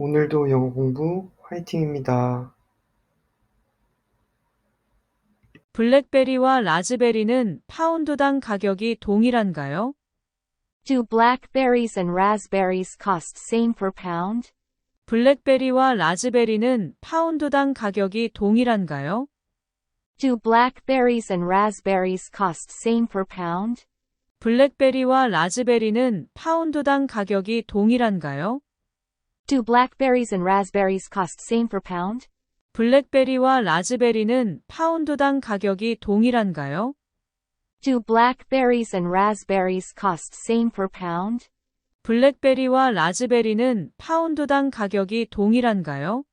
오늘도 영어 공부 화이팅입니다. 블랙베리와 라즈베리는 파운드당 가격이 동일한가요? Do blackberries and raspberries cost same per pound? 블랙베리와 라즈베리는 파운드당 가격이 동일한가요? Do blackberries and raspberries cost same per pound? 블랙베리와 라즈베리는 파운드당 가격이 동일한가요? Do blackberries and raspberries cost same per pound? 블랙베리와 라즈베리는 파운드당 가격이 동일한가요? Do blackberries and raspberries cost same per pound? 블랙베리와 라즈베리는 파운드당 가격이 동일한가요?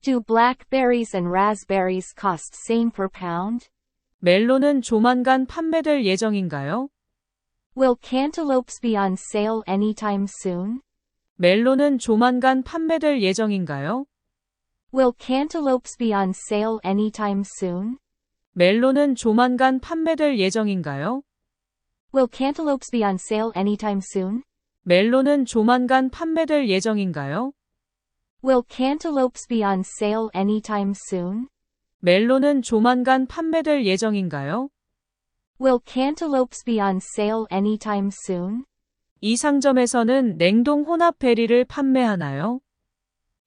Do blackberries and raspberries cost same per pound? 멜론은 조만간 판매될 예정인가요? Will cantaloupes be on sale anytime soon? 멜론은 조만간 판매될 예정인가요? Will cantaloupes be on sale anytime soon? 멜론은 조만간 판매될 예정인가요? Will cantaloupes be on sale anytime soon? 멜론은 조만간 판매될 예정인가요? Will cantaloupes be on sale anytime soon? 멜론은 조만간 판매될 예정인가요? Will cantaloupes be on sale anytime soon? 이 상점에서는 냉동 혼합 베리를 판매하나요?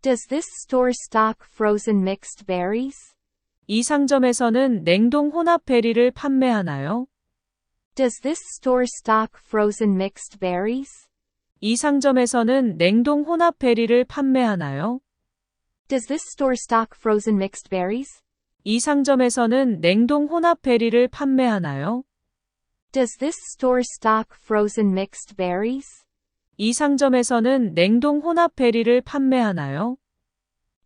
Does this store stock frozen mixed berries? 이 상점에서는 냉동 혼합 베리를 판매하나요? Does this store stock frozen mixed berries? 이 상점에서는 냉동 혼합 베리를 판매하나요? Does this store stock frozen mixed berries? 이 상점에서는 냉동 혼합 베리를 판매하나요? Does this store stock frozen mixed berries? 이 상점에서는 냉동 혼합 베리를 판매하나요?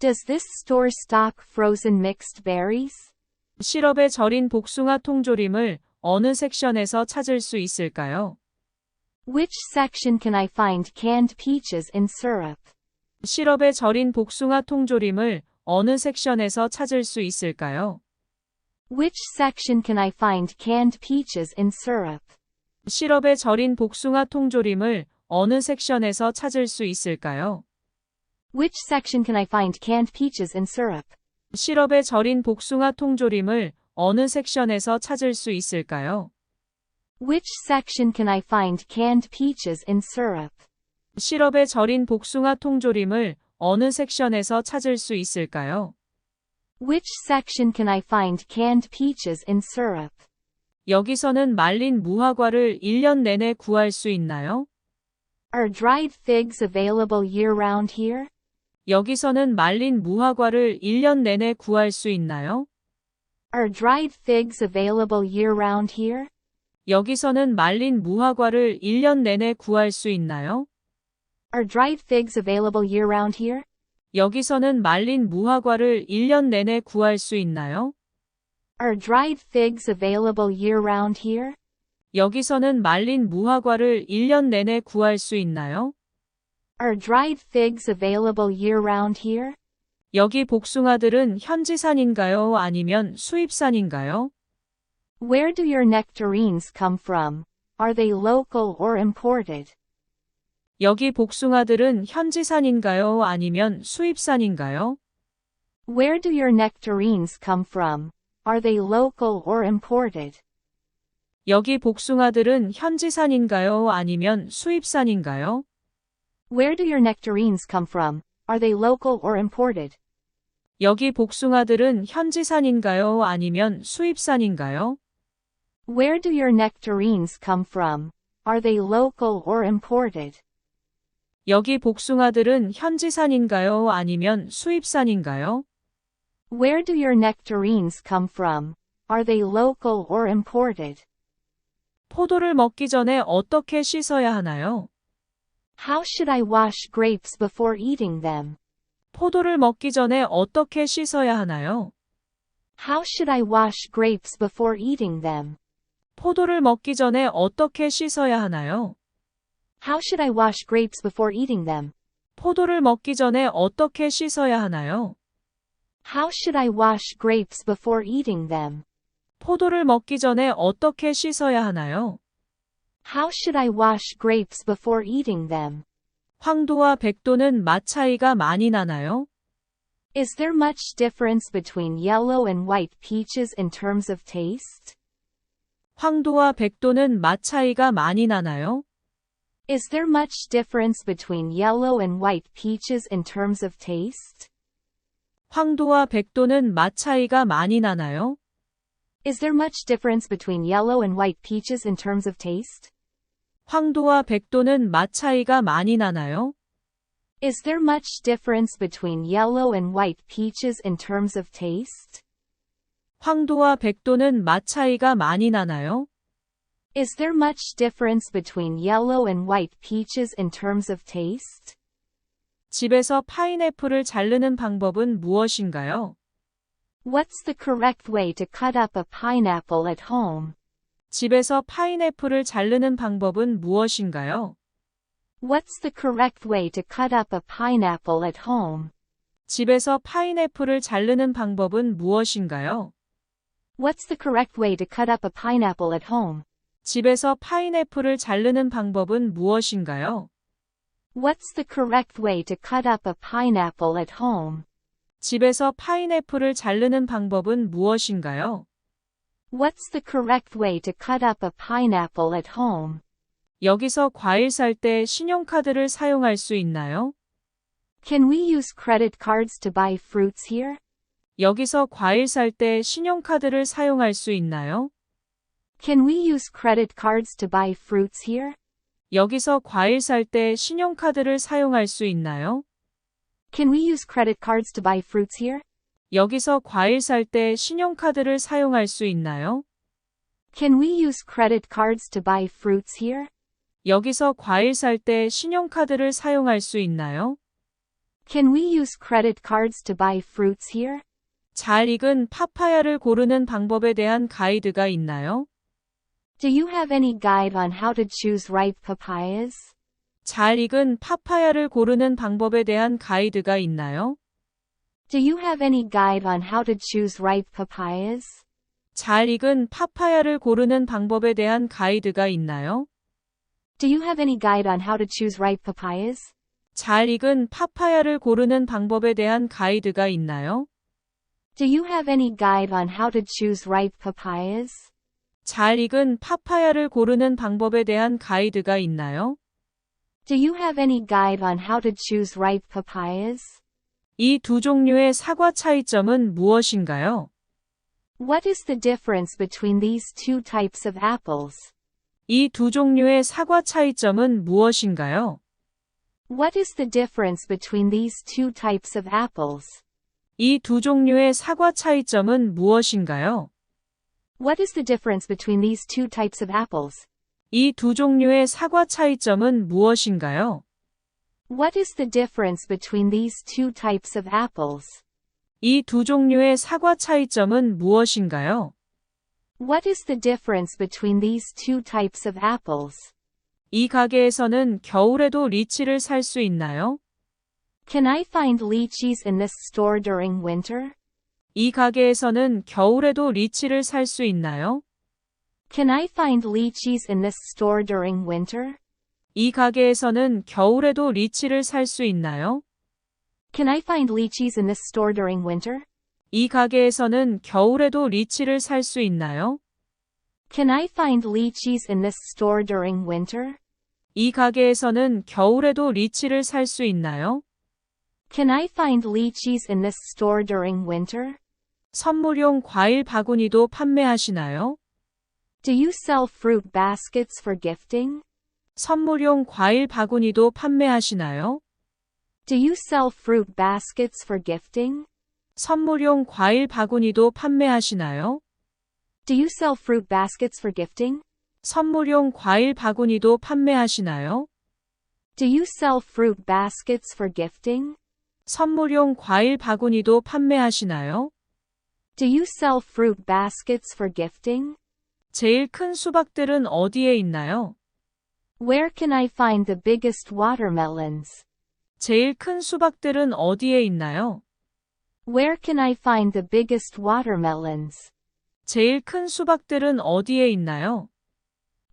Does this store stock frozen mixed berries? 시럽에 절인 복숭아 통조림을 어느 섹션에서 찾을 수 있을까요? Which section can I find canned peaches in syrup? 시럽에 절인 복숭아 통조림을 어느 섹션에서 찾을 수 있을까요? Which section can I find canned peaches in syrup? 시럽에 절인 복숭아 통조림을 어느 섹션에서 찾을 수 있을까요? Which section can I find canned peaches in syrup? 시럽에 절인 복숭아 통조림을 어느 섹션에서 찾을 수 있을까요? Which section can I find canned peaches in syrup? 시럽에 절인 복숭아 통조림을 어느 섹션에서 찾을 수 있을까요? Which section can I find canned peaches in syrup? 여기서는 말린 무화과를 1년 내내 구할 수 있나요? Are dried figs available year round here? 여기서는 말린 무화과를 1년 내내 구할 수 있나요? Are dried figs available year round here? 여기서는 말린 무화과를 1년 내내 구할 수 있나요? Are dried figs available year round here? 여기서는 말린 무화과를 1년 내내 구할 수 있나요? Are dried figs available year round here? 여기서는 말린 무화과를 1년 내내 구할 수 있나요? Are dried figs available year round here? 여기 복숭아들은 현지산인가요? 아니면 수입산인가요? Where do your nectarines come from? Are they local or imported? 여기 복숭아들은 현지산인가요? 아니면 수입산인가요? Where do your nectarines come from? Are they local or imported? 여기 복숭아들은 현지산인가요? 아니면 수입산인가요? Where do your nectarines come from? Are they local or imported? 여기 복숭아들은 현지산인가요? 아니면 수입산인가요? Where do your nectarines come from? Are they local or imported? 여기 복숭아들은 현지산인가요? 아니면 수입산인가요? Where do your nectarines come from? Are they local or imported? 포도를 먹기 전에 어떻게 씻어야 하나요? How should I wash grapes before eating them? 포도를 먹기 전에 어떻게 씻어야 하나요? How should I wash grapes before eating them? 포도를 먹기 전에 어떻게 씻어야 하나요? How should I wash grapes before eating them? 포도를 먹기 전에 어떻게 씻어야 하나요? How should I wash grapes before eating them? 포도를 먹기 전에 어떻게 씻어야 하나요? How should I wash grapes before eating them? 황도와 백도는 맛 차이가 많이 나나요? Is there much difference between yellow and white peaches in terms of taste? 황도와 백도는 맛 차이가 많이 나나요? Is there much difference between yellow and white peaches in terms of taste? 황도와 백도는 맛 차이가 많이 나나요? Is there much difference between yellow and white peaches in terms of taste? 황도와 백도는 맛 차이가 많이 나나요? Is there much difference between yellow and white peaches in terms of taste? 황도와 백도는 맛 차이가 많이 나나요? Is there much difference between yellow and white peaches in terms of taste? 집에서 파인애플을 자르는 방법은 무엇인가요? What's the correct way to cut up a pineapple at home? 집에서 파인애플을 자르는 방법은 무엇인가요? What's the correct way to cut up a pineapple at home? 집에서 파인애플을 자르는 방법은 무엇인가요? What's the correct way to cut up a pineapple at home? 집에서 파인애플을 자르는 방법은 무엇인가요? What's the correct way to cut up a pineapple at home? 집에서 파인애플을 자르는 방법은 무엇인가요? What's the correct way to cut up a pineapple at home? 여기서 과일 살 때 신용카드를 사용할 수 있나요? Can we use credit cards to buy fruits here? 여기서 과일 살 때 신용카드를 사용할 수 있나요? Can we use credit cards to buy fruits here? 여기서 과일 살 때 신용카드를 사용할 수 있나요? Can we use credit cards to buy fruits here? 여기서 과일 살 때 신용카드를 사용할 수 있나요? Can we use credit cards to buy fruits here? 여기서 과일 살 때 신용카드를 사용할 수 있나요? Can we use credit cards to buy fruits here? 잘 익은 파파야를 고르는 방법에 대한 가이드가 있나요? Do you have any guide on how to choose ripe papayas? 잘 익은 파파야를 고르는 방법에 대한 가이드가 있나요? Do you have any guide on how to choose ripe papayas? 잘 익은 파파야를 고르는 방법에 대한 가이드가 있나요? Do you have any guide on how to choose ripe papayas? 잘 익은 파파야를 고르는 방법에 대한 가이드가 있나요? Do you have any guide on how to choose ripe papayas? 잘 익은 파파야를 고르는 방법에 대한 가이드가 있나요? Do you have any guide on how to choose ripe papayas? 이 두 종류의 사과 차이점은 무엇인가요? What is the difference between these two types of apples? 이 두 종류의 사과 차이점은 무엇인가요? What is the difference between these two types of apples? 이 두 종류의 사과 차이점은 무엇인가요? What is the difference between these two types of apples? 이 두 종류의 사과 차이점은 무엇인가요? What is the difference between these two types of apples? 이 두 종류의 사과 차이점은 무엇인가요? What is the difference between these two types of apples? 이 가게에서는 겨울에도 리치를 살 수 있나요? Can I find lychees in this store during winter? 이 가게에서는 겨울에도 리치를 살 수 있나요? Can I find lychees in this store during winter? 이 가게에서는 겨울에도 리치를 살 수 있나요? Can I find lychees in this store during winter? 이 가게에서는 겨울에도 리치를 살 수 있나요? Can I find lychees in this store during winter? 이 가게에서는 겨울에도 리치를 살 수 있나요? Can I find lychees in this store during winter? 선물용 과일 바구니도 판매하시나요? Do you sell fruit baskets for gifting? 선물용 과일 바구니도 판매하시나요? Do you sell fruit baskets for gifting? 선물용 과일 바구니도 판매하시나요? Do you sell fruit baskets for gifting? 선물용 과일 바구니도 판매하시나요? Do you sell fruit baskets for gifting? 선물용 과일 바구니도 판매하시나요? Do you sell fruit baskets for gifting? 제일 큰 수박들은 어디에 있나요? Where can I find the biggest watermelons? 제일 큰 수박들은 어디에 있나요? Where can I find the biggest watermelons? 제일 큰 수박들은 어디에 있나요?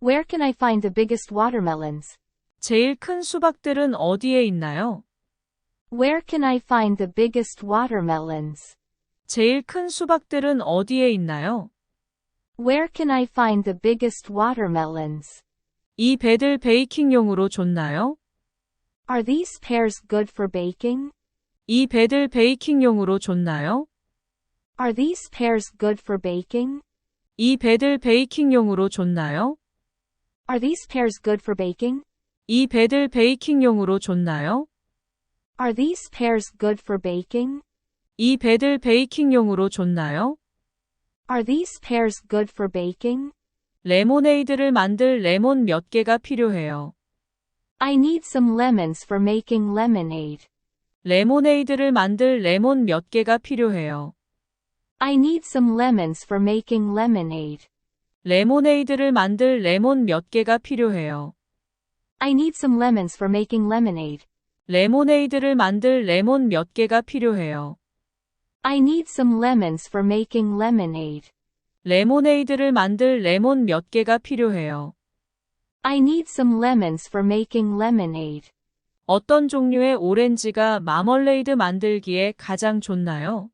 Where can I find the biggest watermelons? 제일 큰 수박들은 어디에 있나요? Where can I find the biggest watermelons? 제일 큰 수박들은 어디에 있나요? Where can I find the biggest watermelons? 이 배들 베이킹용으로 좋나요? Are these pears good for baking? 이 배들 베이킹용으로 좋나요? Are these pears good for baking? 이 배들 베이킹용으로 좋나요? Are these pears good for baking? 이 배들 베이킹용으로 좋나요? Are these pears good for baking? 이 배들 베이킹용으로 좋나요? Are these pears good for baking? 레모네이드를 만들 레몬 몇 개가 필요해요. I need some lemons for making lemonade. 레모네이드를 만들 레몬 몇 개가 필요해요. I need some lemons for making lemonade. 레모네이드를 만들 레몬 몇 개가 필요해요. I need some lemons for making lemonade. 레모네이드를 만들 레몬 몇 개가 필요해요. I need some lemons for making lemonade. 레모네이드를 만들 레몬 몇 개가 필요해요. I need some lemons for making lemonade. 어떤 종류의 오렌지가 마멀레이드 만들기에 가장 좋나요?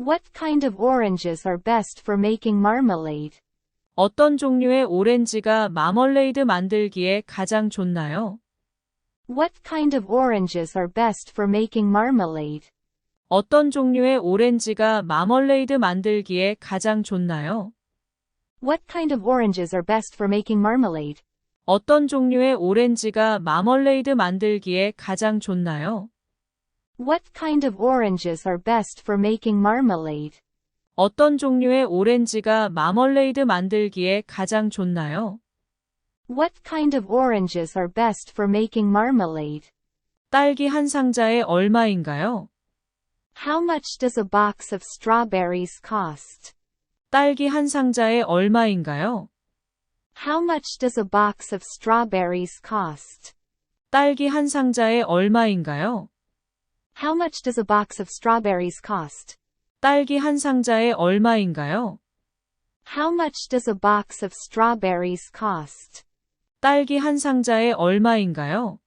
What kind of oranges are best for making marmalade? 어떤 종류의 오렌지가 마멀레이드 만들기에 가장 좋나요? What kind of oranges are best for making marmalade? 어떤 종류의 오렌지가 마멀레이드 만들기에 가장 좋나요? What kind of oranges are best for making marmalade? 어떤 종류의 오렌지가 마멀레이드 만들기에 가장 좋나요? What kind of oranges are best for making marmalade? 어떤 종류의 오렌지가 마멀레이드 만들기에 가장 좋나요? What kind of oranges are best for making marmalade? 딸기 한 상자에 얼마인가요? How much does a box of strawberries cost? 딸기 한 상자에 얼마인가요? How much does a box of strawberries cost? 딸기 한 상자에 얼마인가요? How much does a box of strawberries cost? 딸기 한 상자에 얼마인가요? How much does a box of strawberries cost? 딸기 한 상자에 얼마인가요?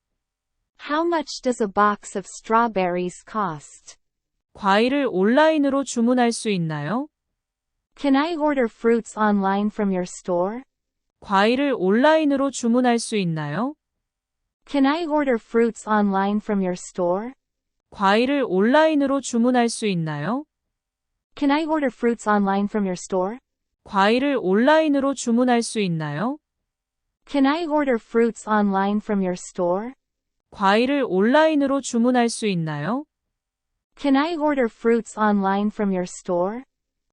How much does a box of strawberries cost? 과일을 온라인으로 주문할 수 있나요? Can I order fruits online from your store? 과일을 온라인으로 주문할 수 있나요? Can I order fruits online from your store? 과일을 온라인으로 주문할 수 있나요? Can I order fruits online from your store? 과일을 온라인으로 주문할 수 있나요? Can I order fruits online from your store? 과일을 온라인으로 주문할 수 있나요? Can I order fruits online from your store?